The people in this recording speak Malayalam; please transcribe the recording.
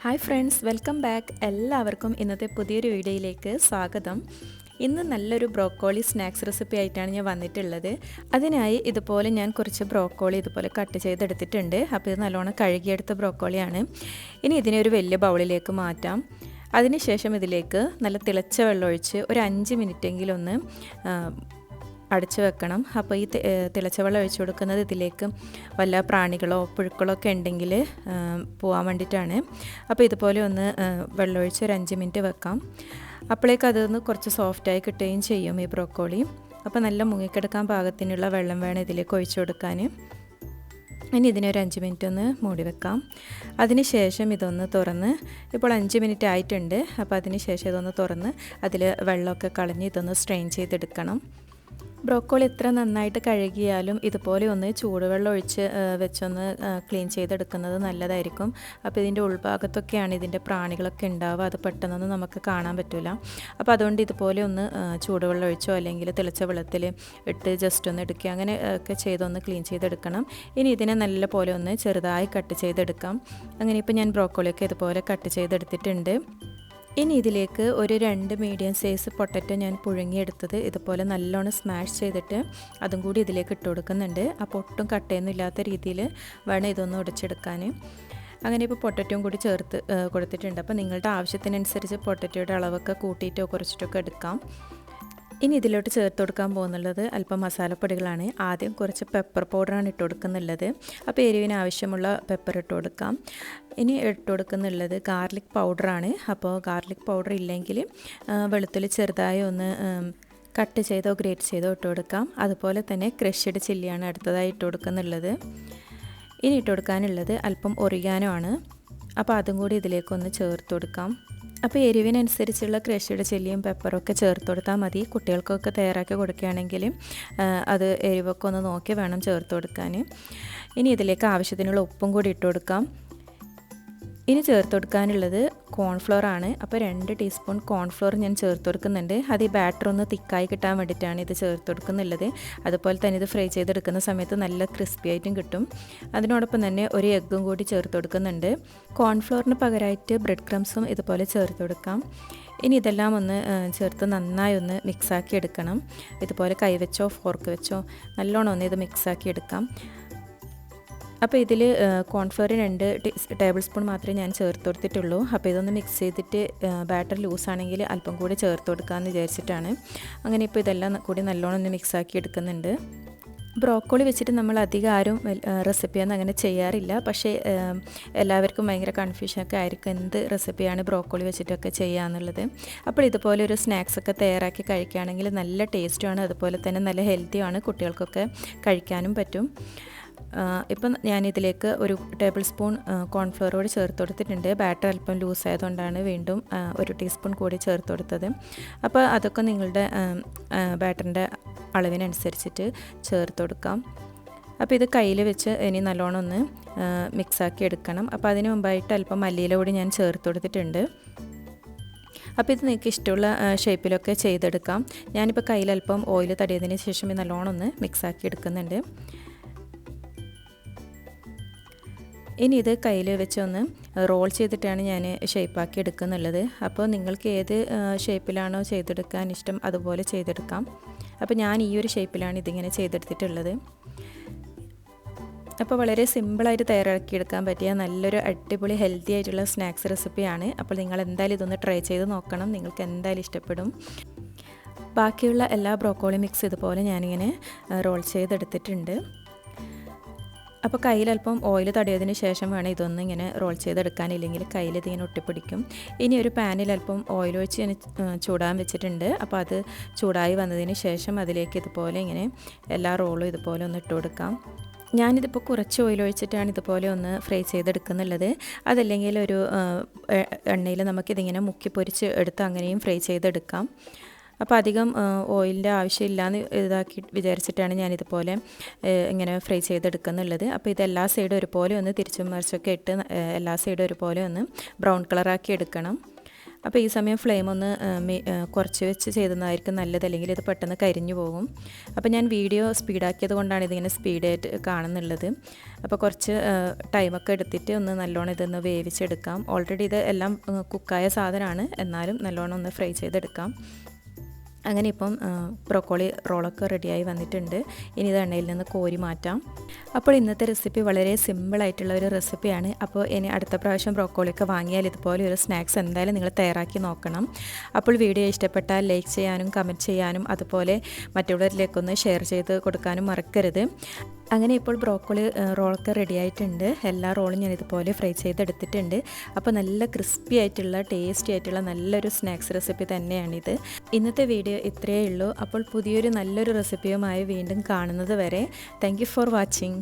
Hi friends welcome back. എല്ലാവർക്കും ഇന്നത്തെ പുതിയൊരു വീഡിയോയിലേക്ക് സ്വാഗതം. ഇന്ന് നല്ലൊരു ബ്രോക്കോളി സ്നാക്സ് റെസിപ്പി ആയിട്ടാണ് ഞാൻ വന്നിട്ടുള്ളത്. അതിനായി ഇതുപോലെ ഞാൻ കുറച്ച് ബ്രോക്കോളി ഇതുപോലെ കട്ട് ചെയ്തെടുത്തിട്ടുണ്ട്. അപ്പോൾ ഇത് നല്ലോണം കഴുകിയെടുത്ത ബ്രോക്കോളിയാണ്. ഇനി ഇതിനെ ഒരു വലിയ ബൗളിലേക്ക് മാറ്റാം. അതിനുശേഷം ഇതിലേക്ക് നല്ല തിളച്ച വെള്ളമൊഴിച്ച് ഒരു അഞ്ച് മിനിറ്റെങ്കിലും ഒന്ന് അടച്ചു വെക്കണം. അപ്പോൾ ഈ തിളച്ച വെള്ളം ഒഴിച്ചു കൊടുക്കുന്നത് ഇതിലേക്ക് വല്ല പ്രാണികളോ പുഴുക്കളോ ഒക്കെ ഉണ്ടെങ്കിൽ പോകാൻ വേണ്ടിയിട്ടാണ്. അപ്പോൾ ഇതുപോലെ ഒന്ന് വെള്ളമൊഴിച്ച് ഒരു അഞ്ച് മിനിറ്റ് വെക്കാം. അപ്പോഴേക്ക് അതൊന്ന് കുറച്ച് സോഫ്റ്റായി കിട്ടുകയും ചെയ്യും ഈ ബ്രോക്കോളി. അപ്പോൾ നല്ല മുങ്ങിക്കെടുക്കാൻ പാകത്തിനുള്ള വെള്ളം വേണം ഇതിലേക്ക് ഒഴിച്ചു കൊടുക്കാൻ. ഇനി ഇതിനെ ഒരു അഞ്ച് മിനിറ്റ് ഒന്ന് മൂടി വെക്കാം. അതിന് ശേഷം ഇതൊന്ന് തുറന്ന് ഇപ്പോൾ അഞ്ച് മിനിറ്റ് ആയിട്ടുണ്ട്. അപ്പോൾ അതിന് ശേഷം ഇതൊന്ന് തുറന്ന് അതിൽ വെള്ളമൊക്കെ കളഞ്ഞ് ഇതൊന്ന് സ്ട്രെയിൻ ചെയ്തെടുക്കണം. ബ്രോക്കോളി എത്ര നന്നായിട്ട് കഴുകിയാലും ഇതുപോലെ ഒന്ന് ചൂടുവെള്ളം ഒഴിച്ച് വെച്ചൊന്ന് ക്ലീൻ ചെയ്തെടുക്കുന്നത് നല്ലതായിരിക്കും. അപ്പോൾ ഇതിന്റെ ഉൾഭാഗത്തൊക്കെയാണ് ഇതിന്റെ പ്രാണികളൊക്കെ ഉണ്ടാവുക. അത് പെട്ടെന്നൊന്നും നമുക്ക് കാണാൻ പറ്റില്ല അപ്പോൾ അതുകൊണ്ട് ഇതുപോലെ ഒന്ന് ചൂടുവെള്ളം ഒഴിച്ചോ അല്ലെങ്കിൽ തിളച്ച വെള്ളത്തിൽ ഇട്ട് ജസ്റ്റ് ഒന്ന് എടുക്കുക. അങ്ങനെ ഒക്കെ ചെയ്തൊന്ന് ക്ലീൻ ചെയ്തെടുക്കണം. ഇനി ഇതിനെ നല്ല പോലെ ഒന്ന് ചെറുതായി കട്ട് ചെയ്തെടുക്കാം. അങ്ങനെ ഇപ്പോൾ ഞാൻ ബ്രോക്കോളിയൊക്കെ ഇതുപോലെ കട്ട് ചെയ്തെടുത്തിട്ടുണ്ട്. ഇനി ഇതിലേക്ക് ഒരു രണ്ട് മീഡിയം സൈസ് പൊട്ടറ്റോ ഞാൻ പുഴുങ്ങിയെടുത്തത് ഇതുപോലെ നല്ലോണം സ്മാഷ് ചെയ്തിട്ട് അതും കൂടി ഇതിലേക്ക് ഇട്ട് കൊടുക്കുന്നുണ്ട്. അപ്പോൾ ഒട്ടും കട്ടയൊന്നും ഇല്ലാത്ത രീതിയിൽ വേണം ഇതൊന്ന് ഉടച്ചെടുക്കാൻ. അങ്ങനെ ഇപ്പോൾ പൊട്ടറ്റോയും കൂടി ചേർത്ത് കൊടുത്തിട്ടുണ്ട്. അപ്പോൾ നിങ്ങളുടെ ആവശ്യത്തിനനുസരിച്ച് പൊട്ടറ്റോയുടെ അളവൊക്കെ കൂട്ടിയിട്ടോ കുറച്ചിട്ടൊക്കെ എടുക്കാം. ഇനി ഇതിലോട്ട് ചേർത്ത് കൊടുക്കാൻ പോകുന്നുള്ളത് അല്പം മസാലപ്പൊടികളാണ്. ആദ്യം കുറച്ച് പെപ്പർ പൗഡറാണ് ഇട്ട് കൊടുക്കുന്നുള്ളത്. അപ്പോൾ എരിവിന് ആവശ്യമുള്ള പെപ്പർ ഇട്ട് കൊടുക്കാം. ഇനി ഇട്ട് കൊടുക്കുന്നുള്ളത് ഗാർലിക് പൗഡറാണ് അപ്പോൾ ഗാർലിക് പൗഡർ ഇല്ലെങ്കിൽ വെളുത്തുള്ളി ചെറുതായി ഒന്ന് കട്ട് ചെയ്തോ ഗ്രേറ്റ് ചെയ്തോ ഇട്ട് കൊടുക്കാം. അതുപോലെ തന്നെ ക്രഷ്ഡ് ചില്ലിയാണ് അടുത്തതായി ഇട്ട് കൊടുക്കുന്നുള്ളത്. ഇനി ഇട്ട് കൊടുക്കാനുള്ളത് അല്പം ഒറിയാനോ ആണ്. അപ്പോൾ അതും കൂടി ഇതിലേക്കൊന്ന് ചേർത്ത് കൊടുക്കാം. അപ്പോൾ എരിവിനനുസരിച്ചുള്ള ക്രഷിയുടെ ചെല്ലിയും പെപ്പറും ഒക്കെ ചേർത്ത് കൊടുത്താൽ മതി. കുട്ടികൾക്കൊക്കെ തയ്യാറാക്കി കൊടുക്കുകയാണെങ്കിൽ അത് എരിവൊക്കെ ഒന്ന് നോക്കി വേണം ചേർത്ത് കൊടുക്കാൻ. ഇനി ഇതിലേക്ക് ആവശ്യത്തിനുള്ള ഉപ്പും കൂടി ഇട്ട് കൊടുക്കാം. ഇനി ചേർത്ത് കൊടുക്കാനുള്ളത് കോൺഫ്ലോർ ആണ്. അപ്പോൾ രണ്ട് ടീസ്പൂൺ കോൺഫ്ലോർ ഞാൻ ചേർത്ത് കൊടുക്കുന്നുണ്ട്. അത് ഈ ബാറ്റർ ഒന്ന് തിക്കായി കിട്ടാൻ വേണ്ടിയിട്ടാണ് ഇത് ചേർത്ത് കൊടുക്കുന്നുള്ളത്. അതുപോലെ തന്നെ ഇത് ഫ്രൈ ചെയ്തെടുക്കുന്ന സമയത്ത് നല്ല ക്രിസ്പി ആയിട്ടും കിട്ടും. അതിനോടൊപ്പം തന്നെ ഒരു എഗ്ഗും കൂടി ചേർത്ത് കൊടുക്കുന്നുണ്ട്. കോൺഫ്ലോറിന് പകരമായിട്ട് ബ്രെഡ് ക്രംസും ഇതുപോലെ ചേർത്ത് കൊടുക്കാം. ഇനി ഇതെല്ലാം ഒന്ന് ചേർത്ത് നന്നായി ഒന്ന് മിക്സാക്കി എടുക്കണം. ഇതുപോലെ കൈവച്ചോ ഫോർക്ക് വെച്ചോ നല്ലോണം ഒന്ന് ഇത് മിക്സാക്കി എടുക്കാം. അപ്പോൾ ഇതിൽ കോൺഫ്ലോർ രണ്ട് ടേബിൾ സ്പൂൺ മാത്രമേ ഞാൻ ചേർത്ത് കൊടുത്തിട്ടുള്ളൂ. അപ്പോൾ ഇതൊന്ന് മിക്സ് ചെയ്തിട്ട് ബാറ്റർ ലൂസാണെങ്കിൽ അല്പം കൂടി ചേർത്ത് കൊടുക്കാമെന്ന് വിചാരിച്ചിട്ടാണ്. അങ്ങനെ ഇപ്പോൾ ഇതെല്ലാം കൂടി നല്ലോണം ഒന്ന് മിക്സാക്കി എടുക്കുന്നുണ്ട്. ബ്രോക്കോളി വെച്ചിട്ട് നമ്മൾ അധികം ആരും റെസിപ്പിയൊന്നും അങ്ങനെ ചെയ്യാറില്ല. പക്ഷേ എല്ലാവർക്കും ഭയങ്കര കൺഫ്യൂഷനൊക്കെ ആയിരിക്കും എന്ത് റെസിപ്പിയാണ് ബ്രോക്കോളി വെച്ചിട്ടൊക്കെ ചെയ്യുക അപ്പോൾ ഇതുപോലെ ഒരു സ്നാക്സ് ഒക്കെ തയ്യാറാക്കി കഴിക്കുകയാണെങ്കിൽ നല്ല ടേസ്റ്റുമാണ് അതുപോലെ തന്നെ നല്ല ഹെൽത്തിയാണ് കുട്ടികൾക്കൊക്കെ കഴിക്കാനും പറ്റും. ഇപ്പം ഞാനിതിലേക്ക് ഒരു ടേബിൾ സ്പൂൺ കോൺഫ്ലോർ കൂടി ചേർത്ത് കൊടുത്തിട്ടുണ്ട്. ബാറ്റർ അല്പം ലൂസ് ആയതുകൊണ്ടാണ് വീണ്ടും ഒരു ടീസ്പൂൺ കൂടി ചേർത്ത് കൊടുത്തത്. അപ്പോൾ അതൊക്കെ നിങ്ങളുടെ ബാറ്ററിന്റെ അളവിനനുസരിച്ചിട്ട് ചേർത്ത് കൊടുക്കാം. അപ്പോൾ ഇത് കയ്യിൽ വെച്ച് ഇനി നല്ലോണം ഒന്ന് മിക്സാക്കി എടുക്കണം. അപ്പോൾ അതിന് മുമ്പായിട്ട് അല്പം മല്ലിയില കൂടി ഞാൻ ചേർത്ത് കൊടുത്തിട്ടുണ്ട്. അപ്പോൾ ഇത് നിങ്ങൾക്ക് ഇഷ്ടമുള്ള ഷേപ്പിലൊക്കെ ചെയ്തെടുക്കാം. ഞാനിപ്പോൾ കയ്യിൽ അല്പം ഓയിൽ തടിയതിന് ശേഷം നല്ലോണം ഒന്ന് മിക്സാക്കി എടുക്കുന്നുണ്ട്. ഇനി ഇത് കയ്യിൽ വെച്ചൊന്ന് റോൾ ചെയ്തിട്ടാണ് ഞാൻ ഷേപ്പാക്കി എടുക്കുന്നുള്ളത്. അപ്പോൾ നിങ്ങൾക്ക് ഏത് ഷേപ്പിലാണോ ചെയ്തെടുക്കാൻ ഇഷ്ടം അതുപോലെ ചെയ്തെടുക്കാം. അപ്പോൾ ഞാൻ ഈ ഒരു ഷേപ്പിലാണ് ഇതിങ്ങനെ ചെയ്തെടുത്തിട്ടുള്ളത്. അപ്പോൾ വളരെ സിമ്പിളായിട്ട് തയ്യാറാക്കിയെടുക്കാൻ പറ്റിയ നല്ലൊരു അടിപൊളി ഹെൽത്തി ആയിട്ടുള്ള സ്നാക്സ് റെസിപ്പിയാണ് അപ്പോൾ നിങ്ങൾ എന്തായാലും ഇതൊന്ന് ട്രൈ ചെയ്ത് നോക്കണം. നിങ്ങൾക്ക് എന്തായാലും ഇഷ്ടപ്പെടും. ബാക്കിയുള്ള എല്ലാ ബ്രോക്കോളി മിക്സ് ഇതുപോലെ ഞാനിങ്ങനെ റോൾ ചെയ്തെടുത്തിട്ടുണ്ട്. അപ്പോൾ കയ്യിൽ അല്പം ഓയിൽ തടയതിന് ശേഷം വേണം ഇതൊന്നും ഇങ്ങനെ റോൾ ചെയ്തെടുക്കാൻ. ഇല്ലെങ്കിൽ കയ്യിൽ ഇതിങ്ങനെ ഒട്ടിപ്പിടിക്കും. ഇനി ഒരു പാനിൽ അല്പം ഓയിൽ ഒഴിച്ച് ഞാൻ ചൂടാൻ വെച്ചിട്ടുണ്ട്. അപ്പോൾ അത് ചൂടായി വന്നതിന് ശേഷം അതിലേക്ക് ഇതുപോലെ ഇങ്ങനെ എല്ലാ റോളും ഇതുപോലെ ഒന്ന് ഇട്ട് കൊടുക്കാം. ഞാനിതിപ്പോൾ കുറച്ച് ഓയിൽ ഒഴിച്ചിട്ടാണ് ഇതുപോലെ ഒന്ന് ഫ്രൈ ചെയ്തെടുക്കുന്നുള്ളത്. അതല്ലെങ്കിൽ ഒരു എണ്ണയിൽ നമുക്കിതിങ്ങനെ മുക്കി പൊരിച്ച് എടുത്ത് അങ്ങനെയും ഫ്രൈ ചെയ്തെടുക്കാം. അപ്പോൾ അധികം ഓയിലിന്റെ ആവശ്യമില്ലാന്ന് ഇതാക്കി വിചാരിച്ചിട്ടാണ് ഞാൻ ഇതുപോലെ ഇങ്ങനെ ഫ്രൈ ചെയ്തെടുക്കുന്നുള്ളത്. അപ്പോൾ ഇത് എല്ലാ സൈഡും ഒരുപോലെ ഒന്ന് തിരിച്ചും മറിച്ചൊക്കെ ഇട്ട് എല്ലാ സൈഡും ഒരുപോലെ ഒന്ന് ബ്രൗൺ കളറാക്കി എടുക്കണം. അപ്പോൾ ഈ സമയം ഫ്ലെയിം ഒന്ന് കുറച്ച് വെച്ച് ചെയ്തതായിരിക്കും നല്ലത്. അല്ലെങ്കിൽ ഇത് പെട്ടെന്ന് കരിഞ്ഞു പോകും. അപ്പോൾ ഞാൻ വീഡിയോ സ്പീഡാക്കിയത് കൊണ്ടാണ് ഇതിങ്ങനെ സ്പീഡായിട്ട് കാണുന്നുള്ളത്. അപ്പോൾ കുറച്ച് ടൈമൊക്കെ എടുത്തിട്ട് ഒന്ന് നല്ലോണം ഇതൊന്ന് വേവിച്ചെടുക്കാം. ഓൾറെഡി ഇത് എല്ലാം കുക്കായ സാധനമാണ്. എന്നാലും നല്ലോണം ഒന്ന് ഫ്രൈ ചെയ്തെടുക്കാം. അങ്ങനെ ഇപ്പം ബ്രോക്കോളി റോളൊക്കെ റെഡിയായി വന്നിട്ടുണ്ട്. ഇനി ഇത് എണ്ണയിൽ നിന്ന് കോരി മാറ്റാം. അപ്പോൾ ഇന്നത്തെ റെസിപ്പി വളരെ സിമ്പിളായിട്ടുള്ള ഒരു റെസിപ്പിയാണ്. അപ്പോൾ ഇനി അടുത്ത പ്രാവശ്യം ബ്രോക്കോളിയൊക്കെ വാങ്ങിയാൽ ഇതുപോലെ ഒരു സ്നാക്സ് എന്തായാലും നിങ്ങൾ തയ്യാറാക്കി നോക്കണം. അപ്പോൾ വീഡിയോ ഇഷ്ടപ്പെട്ടാൽ ലൈക്ക് ചെയ്യാനും കമന്റ് ചെയ്യാനും അതുപോലെ മറ്റുള്ളവരിലേക്കൊന്ന് ഷെയർ ചെയ്ത് കൊടുക്കാനും മറക്കരുത്. അങ്ങനെ ഇപ്പോൾ ബ്രോക്കോളി റോളൊക്കെ റെഡി ആയിട്ടുണ്ട്. എല്ലാ റോളും ഞാൻ ഇതുപോലെ ഫ്രൈ ചെയ്തെടുത്തിട്ടുണ്ട്. അപ്പോൾ നല്ല ക്രിസ്പി ആയിട്ടുള്ള ടേസ്റ്റി ആയിട്ടുള്ള നല്ലൊരു സ്നാക്സ് റെസിപ്പി തന്നെയാണിത്. ഇന്നത്തെ വീഡിയോ ഇത്രയേ ഉള്ളൂ. അപ്പോൾ പുതിയൊരു നല്ലൊരു റെസിപ്പിയുമായി വീണ്ടും കാണുന്നത് വരെ. Thank for watching